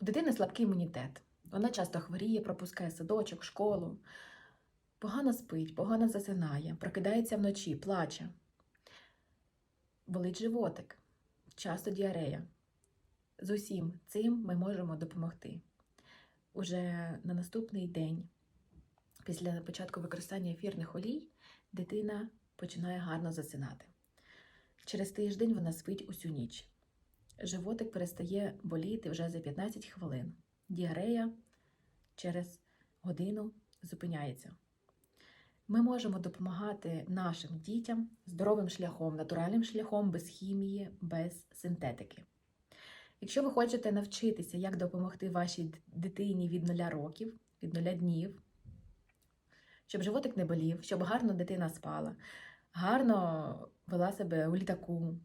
У дитини слабкий імунітет. Вона часто хворіє, пропускає садочок, школу, погано спить, погано засинає, прокидається вночі, плаче. Болить животик, часто діарея. З усім цим ми можемо допомогти. Уже на наступний день, після початку використання ефірних олій, дитина починає гарно засинати. Через тиждень вона спить усю ніч. Животик перестає боліти вже за 15 хвилин. Діарея через годину зупиняється. Ми можемо допомагати нашим дітям здоровим шляхом, натуральним шляхом, без хімії, без синтетики. Якщо ви хочете навчитися, як допомогти вашій дитині від 0 років, від 0 днів, щоб животик не болів, щоб гарно дитина спала, гарно вела себе у літаку,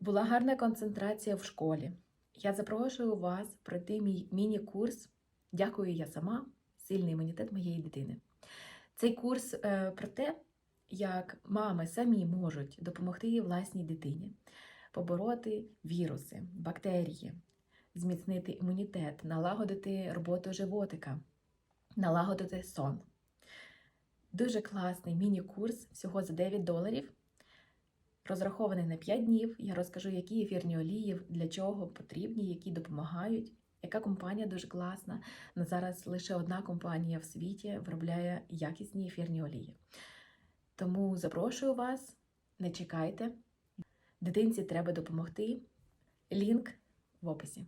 була гарна концентрація в школі. Я запрошую вас пройти мій міні-курс Дякую, я сама. Сильний імунітет моєї дитини. Цей курс е, про те, як мами самі можуть допомогти власній дитині побороти віруси, бактерії, зміцнити імунітет, налагодити роботу животика, налагодити сон. Дуже класний міні-курс всього за 9 доларів. Розрахований на 5 днів. Я розкажу, які ефірні олії для чого потрібні, які допомагають. Яка компанія дуже класна. На зараз лише одна компанія в світі виробляє якісні ефірні олії. Тому запрошую вас, не чекайте. Дитинці треба допомогти. Лінк в описі.